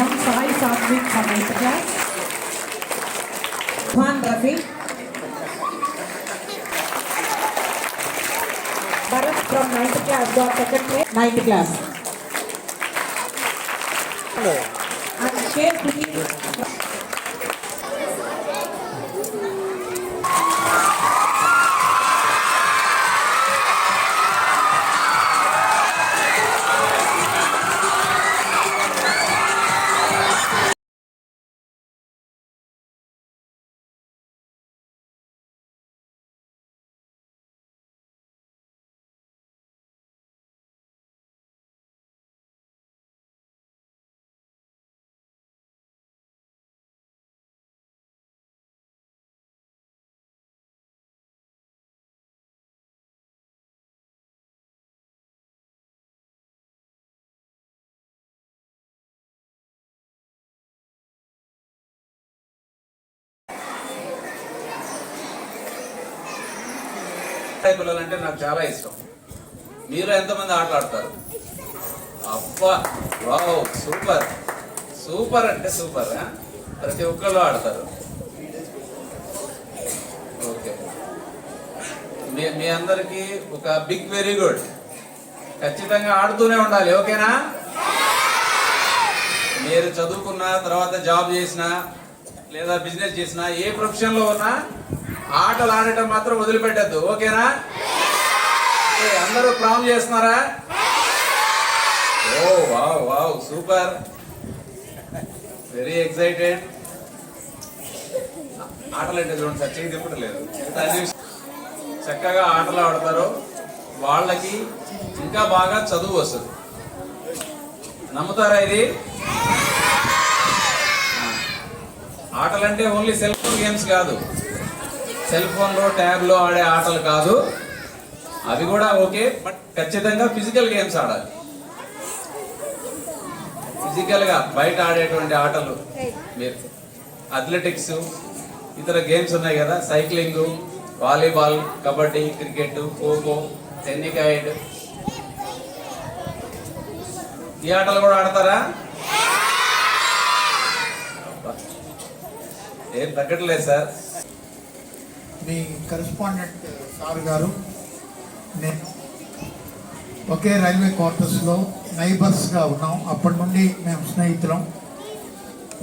M Sai Sathvik Samethiya Usman Rafiq Bharat from 9th class got second place. 9th class. Hello. అబ్బాయి పిల్లలు అంటే నాకు చాలా ఇష్టం. మీరు ఎంతమంది ఆటలాడతారు? అబ్బా వావ్ సూపర్. సూపర్ అంటే సూపర్ ప్రతి ఒక్కళ్ళు ఆడతారు. ఓకే. మీ మీ అందరికి ఒక బిగ్ వెరీ గుడ్. ఖచ్చితంగా ఆడుతూనే ఉండాలి ఓకేనా? మీరు చదువుకున్న తర్వాత జాబ్ చేసినా లేదా బిజినెస్ చేసినా ఏ ప్రొఫెషన్లో ఉన్నా ఆటలు ఆడటం మాత్రం వదిలిపెట్టద్దు ఓకేనా? అందరూ ప్రామ్ చేస్తున్నారా? ఓ wow wow super. Very excited. ఆటలు అంటే చూడండి సార్ చేయి తిప్పడం లేదు చక్కగా ఆటలు ఆడతారు. వాళ్ళకి ఇంకా బాగా చదువు వస్తుంది. నమ్ముతారా ఇది? ఆటలంటే ఓన్లీ సెల్ ఫోన్ గేమ్స్ కాదు. సెల్ ఫోన్లో ట్యాబ్లో ఆడే ఆటలు కాదు. అవి కూడా ఓకే బట్ ఖచ్చితంగా ఫిజికల్ గేమ్స్ ఆడాలి. ఫిజికల్గా బయట ఆడేటువంటి ఆటలు మీరు. అథ్లెటిక్స్ ఇతర గేమ్స్ ఉన్నాయి కదా cycling volleyball kabaddi cricket kho kho tennikoit ఈ ఆటలు కూడా ఆడతారా? ఏం తగ్గట్లేదు సార్. మీ కరెస్పాండెంట్ uh, సార్ గారు నేను ఒకే రైల్వే క్వార్టర్స్లో నైబర్స్గా ఉన్నాం. అప్పటి నుండి మేము స్నేహితులం.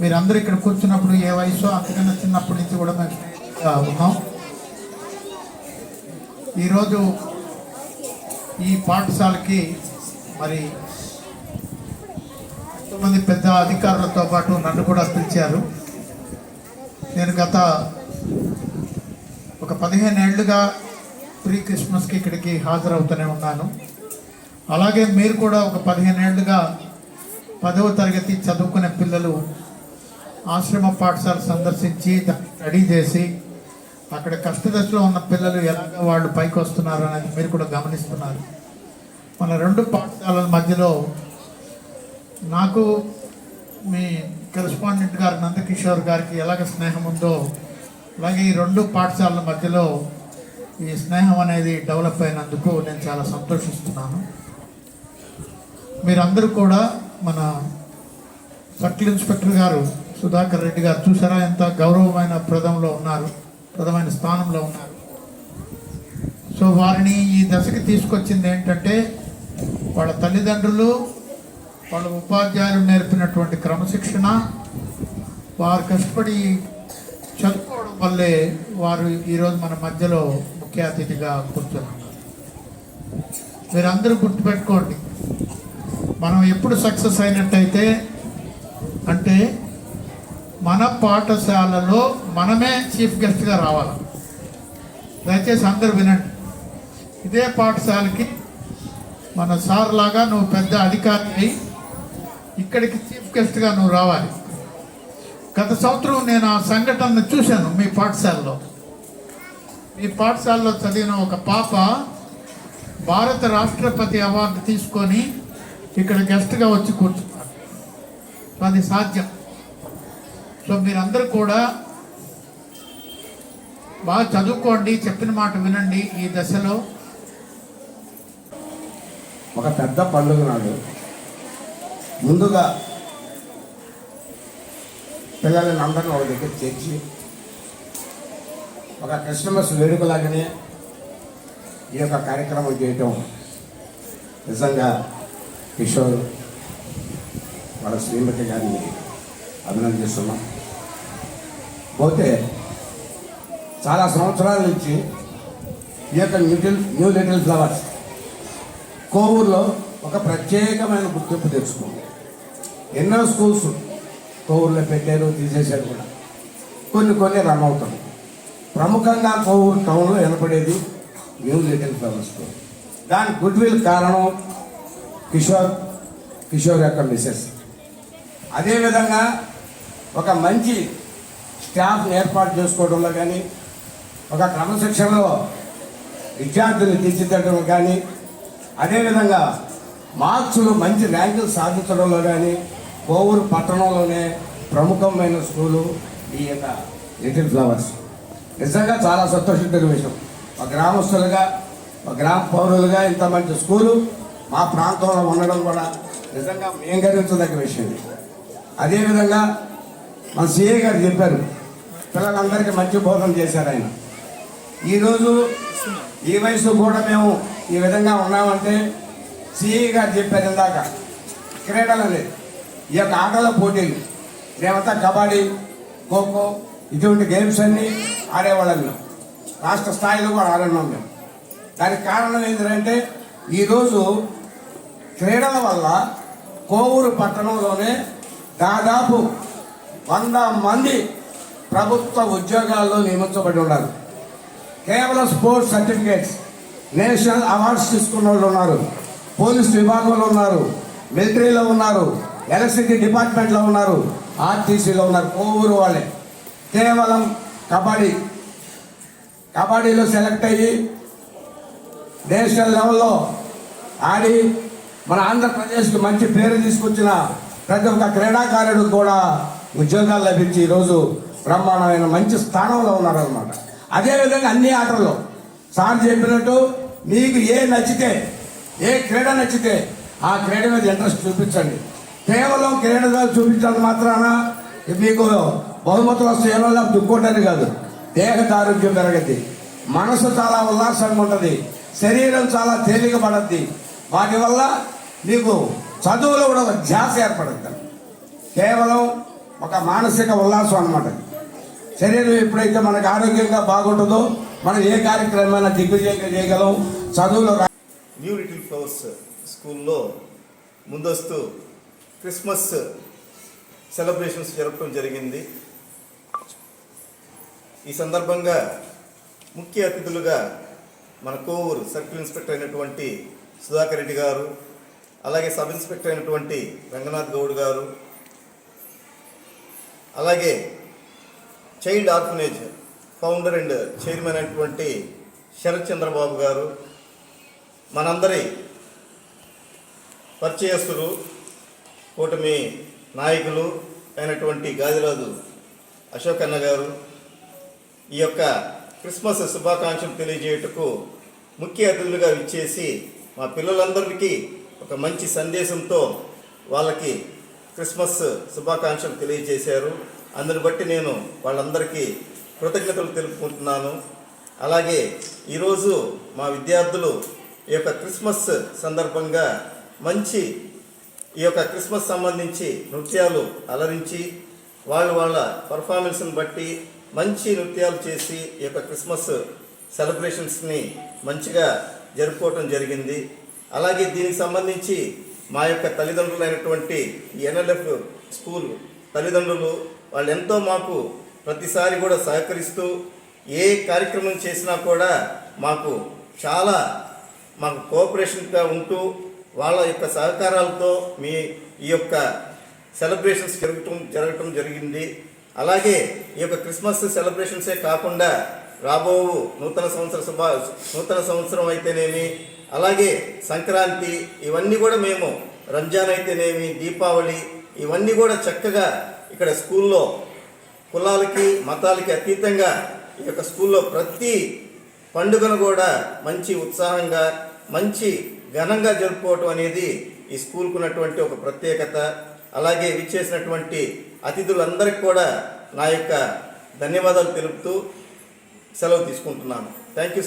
మీరందరూ ఇక్కడ కూర్చున్నప్పుడు ఏ వయసు అంతకన్నా చిన్నప్పటి నుంచి కూడా మేము స్నేహితులుగా ఉన్నాం. ఈరోజు ఈ పాఠశాలకి మరి ఎంతోమంది పెద్ద అధికారులతో పాటు నన్ను కూడా పిలిచారు. నేను గత ఒక పదిహేను ఏళ్ళుగా ప్రీ క్రిస్మస్కి ఇక్కడికి హాజరవుతూనే ఉన్నాను. అలాగే మీరు కూడా ఒక పదిహేను ఏళ్ళుగా పదవ తరగతి చదువుకునే పిల్లలు ఆశ్రమ పాఠశాల సందర్శించి స్టడీ చేసి అక్కడ కష్టదశలో ఉన్న పిల్లలు ఎలాగ వాళ్ళు పైకి వస్తున్నారు అనేది మీరు కూడా గమనిస్తున్నారు. మన రెండు పాఠశాలల మధ్యలో నాకు మీ కరెస్పాండెంట్ గారు నందకిషోర్ గారికి ఎలాగ స్నేహం ఉందో అలాగే ఈ రెండు పాఠశాలల మధ్యలో ఈ స్నేహం అనేది డెవలప్ అయినందుకు నేను చాలా సంతోషిస్తున్నాను. మీరందరూ కూడా మన సర్కిల్ ఇన్స్పెక్టర్ గారు సుధాకర్ రెడ్డి గారు చూసారా? ఎంత గౌరవమైన ప్రదంలో ఉన్నారు ప్రథమైన స్థానంలో ఉన్నారు. సో వారిని ఈ దశకి తీసుకొచ్చింది ఏంటంటే వాళ్ళ తల్లిదండ్రులు వాళ్ళ ఉపాధ్యాయులు నేర్పినటువంటి క్రమశిక్షణ వారు కష్టపడి చదువు వల్లే వారు ఈరోజు మన మధ్యలో ముఖ్య అతిథిగా కూర్చున్నారు. మీరందరూ గుర్తుపెట్టుకోండి మనం ఎప్పుడు సక్సెస్ అయినట్టయితే అంటే మన పాఠశాలలో మనమే చీఫ్ గెస్ట్గా రావాలి. దయచేసి అందరూ వినండి ఇదే పాఠశాలకి మన సార్ లాగా నువ్వు పెద్ద అధికారి అయి ఇక్కడికి చీఫ్ గెస్ట్గా నువ్వు రావాలి. గత సంవత్సరం నేను ఆ సంఘటనను చూశాను మీ పాఠశాలలో. మీ పాఠశాలలో చదివిన ఒక పాప భారత రాష్ట్రపతి అవార్డు తీసుకొని ఇక్కడ గెస్ట్గా వచ్చి కూర్చున్నారు సో అది సాధ్యం. సో మీరందరూ కూడా బాగా చదువుకోండి చెప్పిన మాట వినండి ఈ దశలో. ఒక పెద్ద పండుగ నాడు ముందుగా పిల్లలని అందరిని ఒక దగ్గర చేర్చి ఒక క్రిస్మస్ వేడుకలాగానే ఈ యొక్క కార్యక్రమం చేయటం నిజంగా కిషోర్ వాళ్ళ శ్రీమతి గారిని అభినందిస్తున్నాం. పోతే చాలా సంవత్సరాల నుంచి ఈ యొక్క లిటిల్ న్యూ లిటిల్ ఫ్లవర్స్ కోవూరులో ఒక ప్రత్యేకమైన గుర్తింపు తెచ్చుకుంది. ఎన్నో స్కూల్స్ కోవూరులో పెట్టారు తీసేశారు కూడా. కొన్ని కొన్ని రన్ అవుతాయి ప్రముఖంగా కోవూరు టౌన్లో వినపడేది న్యూ లిటిల్ ఫ్లవర్ స్టోర్ దాని గుడ్ విల్ కారణం కిషోర్ కిషోర్ యొక్క మిసెస్ అదేవిధంగా ఒక మంచి స్టాఫ్ని ఏర్పాటు చేసుకోవడంలో కానీ ఒక క్రమశిక్షణలో విద్యార్థులు తీర్చిదిద్దడంలో కానీ అదేవిధంగా మార్క్సులు మంచి ర్యాంకులు సాధించడంలో కానీ కోవూరు పట్టణంలోనే ప్రముఖమైన స్కూలు ఈ యొక్క లిటిల్ ఫ్లవర్స్. నిజంగా చాలా సంతోషించిన విషయం. ఒక గ్రామస్తులుగా ఒక గ్రామ పౌరులుగా ఇంత మంచి స్కూలు మా ప్రాంతంలో ఉండడం కూడా నిజంగా మేము గర్వించదగ్గ విషయం అదేవిధంగా మన సిఏ గారు చెప్పారు పిల్లలందరికీ మంచి బోధన చేశారు ఆయన. ఈరోజు ఈ వయసు కూడా మేము ఈ విధంగా ఉన్నామంటే సిఏ గారు చెప్పారు ఇందాక క్రీడలు అనేది. ఈ యొక్క ఆటల పోటీలు. మేమంతా కబడ్డీ ఖోఖో ఇటువంటి గేమ్స్ అన్నీ ఆడేవాళ్ళం మేము. రాష్ట్ర స్థాయిలో కూడా ఆడన్నాం మేము. దానికి కారణం ఏంటంటే ఈరోజు క్రీడల వల్ల కోవూరు పట్టణంలోనే దాదాపు వంద మంది ప్రభుత్వ ఉద్యోగాల్లో నియమించబడి ఉన్నారు. కేవలం స్పోర్ట్స్ సర్టిఫికేట్స్ నేషనల్ అవార్డ్స్ తీసుకున్న వాళ్ళు ఉన్నారు. పోలీస్ విభాగంలో ఉన్నారు. మిలిటరీలో ఉన్నారు. ఎలక్ట్రిసిటీ డిపార్ట్మెంట్లో ఉన్నారు ఆర్టీసీలో ఉన్నారు కోవూరు వాళ్ళే. కేవలం కబడ్డీ. కబడ్డీలో సెలెక్ట్ అయ్యి నేషనల్ లెవెల్లో ఆడి మన ఆంధ్రప్రదేశ్కి మంచి పేరు తీసుకొచ్చిన ప్రతి ఒక్క క్రీడాకారుడు కూడా ఉద్యోగాలు లభించి ఈరోజు బ్రహ్మాండమైన మంచి స్థానంలో ఉన్నారనమాట అదేవిధంగా అన్ని ఆటల్లో సార్ చెప్పినట్టు మీకు ఏ నచ్చితే ఏ క్రీడ నచ్చితే ఆ క్రీడ మీద ఇంట్రెస్ట్ చూపించండి. కేవలం క్రీడ మీద చూపించడం మాత్రాన మీకు బహుమతులు వస్తాయో లేకపోతే ఇంకోటని కాదు. దేహ ఆరోగ్యం పెరగద్ది. మనసు చాలా ఉల్లాసంగా ఉంటుంది. శరీరం చాలా తేలిక పడద్ది. వాటి వల్ల మీకు చదువులో కూడా ఒక ధ్యాస ఏర్పడుతుంది కేవలం ఒక మానసిక ఉల్లాసం అనమాట శరీరం ఎప్పుడైతే మనకు ఆరోగ్యంగా బాగుంటుందో మనం ఏ కార్యక్రమమైనా దిగ్విజయంగా చేయగలం? చదువులో న్యూ లిటిల్ ఫ్లవర్స్ స్కూల్లో ముందస్తు క్రిస్మస్ సెలబ్రేషన్స్ జరపడం జరిగింది. ఈ సందర్భంగా ముఖ్య అతిథులుగా మన కోవూరు సర్కిల్ ఇన్స్పెక్టర్ అయినటువంటి సుధాకర్ రెడ్డి గారు అలాగే సబ్ ఇన్స్పెక్టర్ అయినటువంటి రంగనాథ్ గౌడ్ గారు అలాగే child orphanage founder and chairman అయినటువంటి శరత్ చంద్రబాబు గారు మనందరి పరిచయస్తులు కూటమి నాయకులు అయినటువంటి గాదిరాజు అశోక్ అన్న గారు ఈ యొక్క క్రిస్మస్ శుభాకాంక్షలు తెలియజేయటకు ముఖ్య అతిథులుగా ఇచ్చేసి మా పిల్లలందరికీ ఒక మంచి సందేశంతో వాళ్ళకి క్రిస్మస్ శుభాకాంక్షలు తెలియజేశారు. అందుని బట్టి నేను వాళ్ళందరికీ కృతజ్ఞతలు తెలుపుకుంటున్నాను. అలాగే ఈరోజు మా విద్యార్థులు ఈ యొక్క క్రిస్మస్ సందర్భంగా మంచి ఈ యొక్క క్రిస్మస్ సంబంధించి నృత్యాలు అలరించి వాళ్ళు వాళ్ళ పర్ఫార్మెన్స్ని బట్టి మంచి నృత్యాలు చేసి ఈ యొక్క క్రిస్మస్ సెలబ్రేషన్స్ని మంచిగా జరుపుకోవటం జరిగింది. అలాగే దీనికి సంబంధించి మా యొక్క తల్లిదండ్రులైనటువంటి ఎన్ఎల్ఎఫ్ స్కూల్ తల్లిదండ్రులు వాళ్ళు ఎంతో మాకు ప్రతిసారి కూడా సహకరిస్తూ ఏ కార్యక్రమం చేసినా కూడా మాకు చాలా మాకు కోఆపరేషన్గా ఉంటూ వాళ్ళ యొక్క సహకారాలతో మీ ఈ యొక్క సెలబ్రేషన్స్ జరగటం జరగటం జరిగింది. అలాగే ఈ యొక్క క్రిస్మస్ సెలబ్రేషన్సే కాకుండా రాబో నూతన సంవత్సర శుభ నూతన సంవత్సరం అయితేనేమి అలాగే సంక్రాంతి ఇవన్నీ కూడా మేము రంజాన్ అయితేనేమి దీపావళి ఇవన్నీ కూడా చక్కగా ఇక్కడ స్కూల్లో కులాలకి మతాలకి అతీతంగా ఈ యొక్క స్కూల్లో ప్రతి పండుగను కూడా మంచి ఉత్సాహంగా మంచి ఘనంగా జరుపుకోవటం అనేది ఈ స్కూల్కు ఉన్నటువంటి ఒక ప్రత్యేకత. అలాగే విచ్చేసినటువంటి అతిథులందరికీ కూడా నా యొక్క ధన్యవాదాలు తెలుపుతూ సెలవు తీసుకుంటున్నాను. Thank you